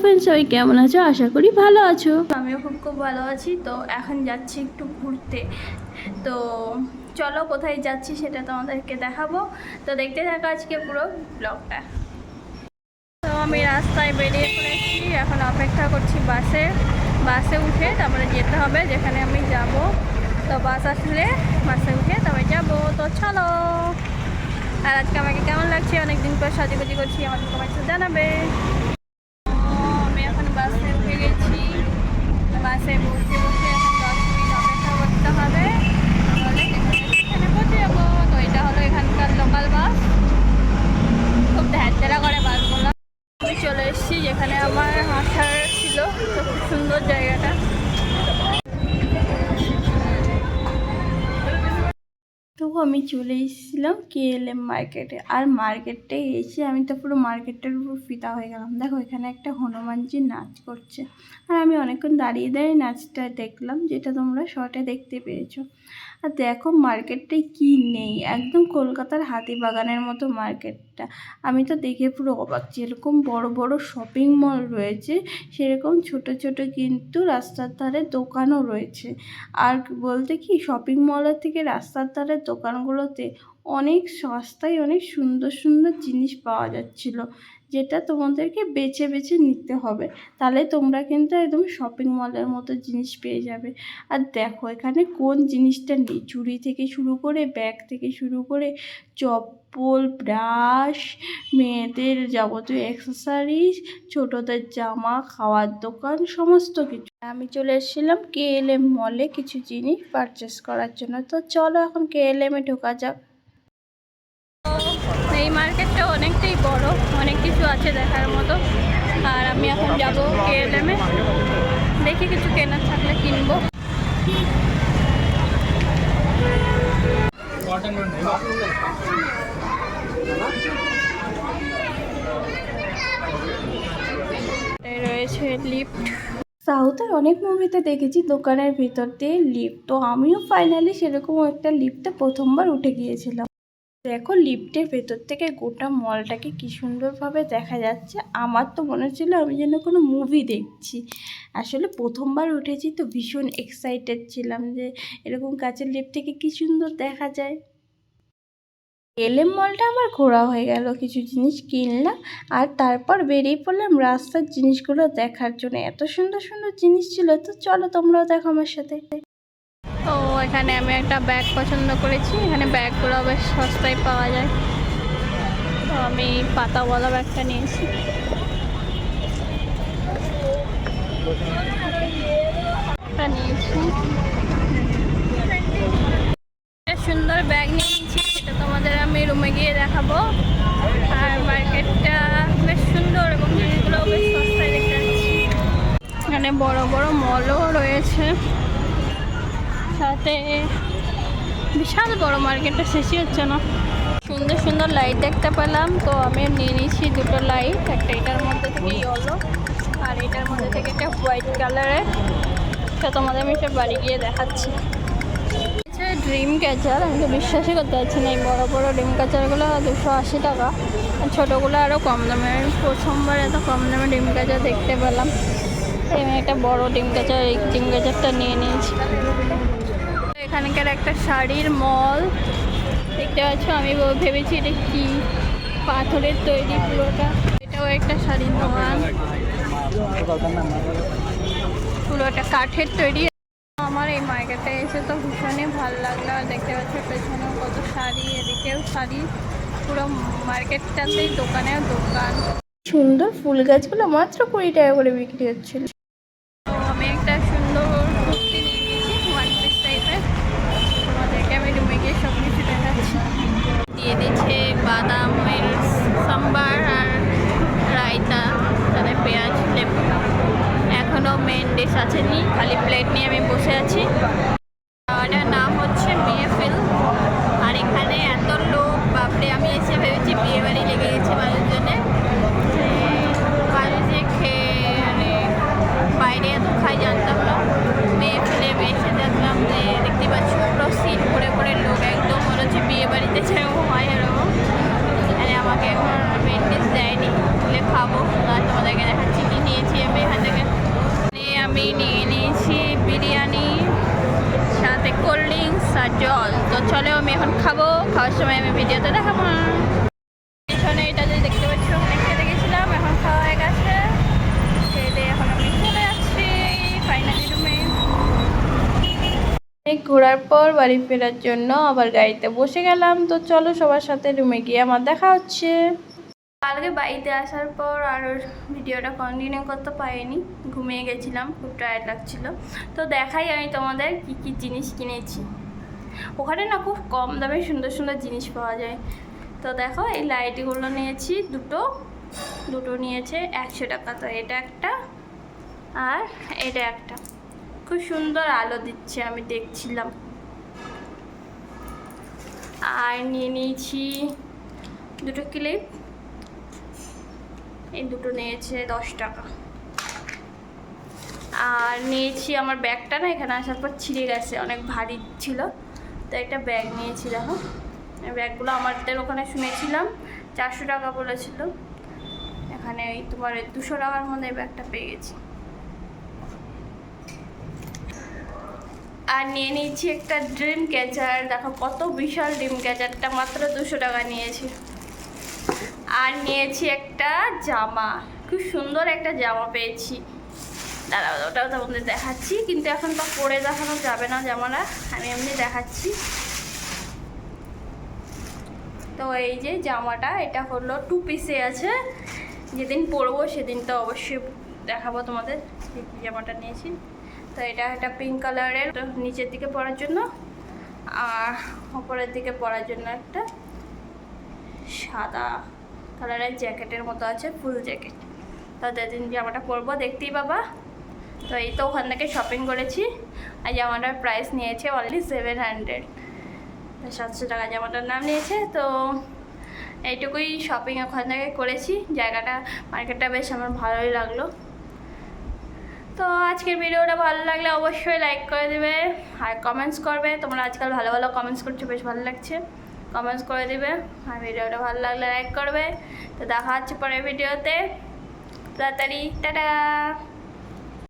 Friends সবাই কেমন আছো? আশা করি ভালো আছো। আমিও খুব খুব ভালো আছি। তো এখন যাচ্ছি একটু ঘুরতে। তো চলো কোথায় যাচ্ছি সেটা তোমাদেরকে দেখাবো। তো দেখতে থাকো আজকে পুরো ব্লগটা। তো আমি রাস্তায় বেরিয়ে পড়েছি। এখন অপেক্ষা করছি বাসে। বাসে উঠে তারপরে যেতে হবে, যেখানে আমি যাব। তো বাস আসলে বাসে উঠে তবে যাব। তো চলো। আর আজকে আমাকে কেমন লাগছে? অনেকদিন পর সাজুগুজি করছি, আমাকে কমেন্টে জানাবে তো আমি এখন বাসে উঠে গেছি বাসে বসে বসে এখন দশ মিনিট অপেক্ষা করতে হবে। তাহলে এখানে পৌঁছে যাব। তো এটা হলো এখানকার লোকাল বাস খুব ধ্যানচেরা করে বাসগুলো আমি চলে এসেছি যেখানে আমার মাথার ছিল। খুব সুন্দর জায়গাটা। আমি চলে এসেছিলাম কেএলএম মার্কেটে আর মার্কেটে এসে আমি তো পুরো মার্কেটের উপর ফিতা হয়ে গেলাম। দেখো, এখানে একটা হনুমানজি নাচ করছে। আর আমি অনেকক্ষণ দাঁড়িয়ে দাঁড়িয়ে নাচটা দেখলাম, যেটা তোমরা শর্টে দেখতে পেয়েছ। আর দেখো মার্কেটটায় কি নেই। একদম কলকাতার হাতিবাগানের মতো মার্কেটটা। আমি তো দেখে পুরো অবাক। যেরকম বড় বড় শপিং মল রয়েছে, সেরকম ছোট ছোট কিন্তু রাস্তার ধারে দোকানও রয়েছে। আর বলতে কি শপিং মলের থেকে রাস্তার ধারে দোকানগুলোতে অনেক সস্তায় অনেক সুন্দর সুন্দর জিনিস পাওয়া যাচ্ছিল, যেটা তোমাদেরকে বেছে বেছে নিতে হবে। তাহলে তোমরা কিন্তু একদম শপিং মলের মতো জিনিস পেয়ে যাবে। আর দেখো এখানে কোন জিনিসটা নেই? চুড়ি থেকে শুরু করে ব্যাগ থেকে শুরু করে চপ্পল ব্রাশ মেয়েদের যাবতীয় অ্যাক্সেসারিজ ছোটদের জামা, খাওয়ার দোকান, সমস্ত কিছু। আমি চলে এসেছিলাম কেএলএম মলে কিছু জিনিস পারচেস করার জন্য। তো চলো এখন কেএলএমে ঢোকা যাক। এই মার্কেটটা অনেকটাই বড়, অনেক কিছু আছে দেখার মতো। আর আমি এখন যাব কেএলএমে দেখি কিছু কেনার থাকলে কিনবো। রয়েছে লিফট। সাউথের অনেক মুভিতে দেখেছি, দোকানের ভিতর দিয়ে লিফট। তো আমিও ফাইনালি সেরকম একটা লিফটে প্রথমবার উঠে গিয়েছিলাম। দেখো লিফটের ভেতর থেকে গোটা মলটাকে কি সুন্দরভাবে দেখা যাচ্ছে। আমার তো মনে হচ্ছিল আমি যেন কোনো মুভি দেখছি। আসলে প্রথমবার উঠেছি তো ভীষণ এক্সাইটেড ছিলাম যে এরকম কাছের লিফট থেকে কি সুন্দর দেখা যায়। এলএম মলটা আমার ঘোরা হয়ে গেল, কিছু জিনিস কিনলাম আর তারপর বেরিয়ে পড়লাম রাস্তার জিনিসগুলো দেখার জন্য। এত সুন্দর সুন্দর জিনিস ছিল, তো চলো তোমরাও দেখো আমার সাথে। তো এখানে আমি একটা ব্যাগ পছন্দ করেছি। এখানে ব্যাগগুলো বেশ সস্তায় পাওয়া যায়। তো আমি পাতাওয়ালা ব্যাগটা নিয়েছি। নিয়েছি। সুন্দর ব্যাগ নিয়েছি, সেটা তোমাদের আমি রুমে গিয়ে দেখাবো। আর মার্কেটটা বেশ সুন্দর এবং জিনিসগুলো বেশ সস্তায় দেখতে পাচ্ছি। এখানে বড় বড় মলও রয়েছে। সাথে বিশাল বড় মার্কেটটা শেষই হচ্ছে না। সুন্দর সুন্দর লাইট দেখতে পেলাম। তো আমি নিয়ে নিয়েছি দুটো লাইট একটা এটার মধ্যে থেকে ইয়েলো আর এটার মধ্যে থেকে একটা হোয়াইট কালারের তো তোমাদের আমি সব বাড়ি গিয়ে দেখাচ্ছি। ড্রিম ক্যাচার আমি তো বিশ্বাসই করতে পারছি না, এই বড়ো বড়ো ড্রিম ক্যাচারগুলো দুশো আশি টাকা। আর ছোটোগুলো আরও কম দামে আমি প্রথমবার এত কম দামে ডিম ক্যাচার দেখতে পেলাম। আমি একটা বড় ডিম ক্যাচার এই ডিম ক্যাচারটা নিয়ে নিয়েছি। এখানকার একটা শাড়ির মল। দেখতে পাচ্ছ, আমি ভেবেছি এটা কি পাথরের তৈরি পুরোটা। এটাও একটা শাড়ির দোকান। পুরোটা কাঠের তৈরি। আমার এই মার্কেটে এসে তো ভীষণই ভালো লাগল। দেখতে পাচ্ছ, পেছনেও কত শাড়ি, এদিকেও শাড়ি। পুরো মার্কেটটাতেই দোকানেও দোকান। সুন্দর ফুল গাছগুলো মাত্র কুড়ি টাকা করে বিক্রি হচ্ছিল। আমি একটা সুন্দর আমি গিয়ে সব কিছু দিয়ে দিচ্ছে বাদাম সাম্বার খাব। তোমাদেরকে নিয়েছি আমি এখান থেকে। আমি নিয়ে নিয়েছি বিরিয়ানি, সাথে কোল্ড ড্রিঙ্কস আর জল। তো চলে আমি এখন খাব, খাওয়ার সময় আমি এটা দেখতে পাচ্ছি খেতে গেছিলাম এখন খাওয়া হয়ে গেছে। খেয়ে এখন আমি চলে ফাইনালি রুমে ঘোরার পর বাড়ি ফেরার জন্য আবার গাড়িতে বসে গেলাম। তো চলো সবার সাথে রুমে গিয়ে আমার দেখা হচ্ছে। কালকে বাড়িতে আসার পর আর ভিডিওটা কন্টিনিউ করতে পারিনি। ঘুমিয়ে গেছিলাম, খুব টায়ার্ড লাগছিল। তো দেখাই আমি তোমাদের কী কী জিনিস কিনেছি। ওখানে না খুব কম দামে সুন্দর সুন্দর জিনিস পাওয়া যায়। তো দেখো, এই লাইটগুলো নিয়েছি, দুটো। দুটো নিয়েছে, একশো টাকা। তো এটা একটা আর এটা একটা। খুব সুন্দর আলো দিচ্ছে, আমি দেখছিলাম। আর নিয়ে নিয়েছি দুটো ক্লিপ এই দুটো নিয়েছে দশ টাকা। আর নিয়েছি আমার ব্যাগটা না, এখানে আসার পর ছিঁড়ে গেছে, অনেক ভারী ছিল। তো একটা ব্যাগ নিয়েছি, দেখো। ব্যাগগুলো আমাদের ওখানে শুনেছিলাম, চারশো টাকা বলেছিল। এখানে ওই তোমার দুশো টাকার মধ্যে ব্যাগটা পেয়ে গেছি। আর নিয়ে নিয়েছি একটা ড্রিম ক্যাচার, দেখো কত বিশাল ড্রিম ক্যাচারটা, মাত্র দুশো টাকা নিয়েছি। আর নিয়েছি একটা জামা। খুব সুন্দর একটা জামা পেয়েছি। দাদা ওটাও তোমাদের দেখাচ্ছি, কিন্তু এখন তো পরে দেখানো যাবে না জামাটা, আমি এমনি দেখাচ্ছি। তো এই যে জামাটা, এটা হলো টু পিসে আছে। যেদিন পরবো সেদিন তো অবশ্যই দেখাবো তোমাদের জামাটা নিয়েছি। তো এটা একটা পিঙ্ক কালারের নিচের দিকে পরার জন্য, আর ওপরের দিকে পরার জন্য একটা সাদা কালারের জ্যাকেটের মতো আছে ফুল জ্যাকেট। তো যেদিন জামাটা পরবো, দেখতেই পাবা। তো এই তো ওখান থেকে শপিং করেছি। আর জামাটার প্রাইস নিয়েছে অনলি সেভেন হান্ড্রেড সাতশো টাকা জামাটার নাম নিয়েছে। তো এইটুকুই শপিং ওখান থেকে করেছি। জায়গাটা মার্কেটটা বেশ আমার ভালোই লাগল। তো আজকের ভিডিওটা ভালো লাগলে অবশ্যই লাইক করে দেবে। আর কমেন্টস করবে। তোমরা আজকাল ভালো ভালো কমেন্টস করছ, বেশ ভালো লাগছে। কমেন্টস করে দিবে। আর ভিডিওটা ভালো লাগলে লাইক করবে। তো দেখা হচ্ছে পরের ভিডিওতে। তাড়াতাড়ি, টাটা।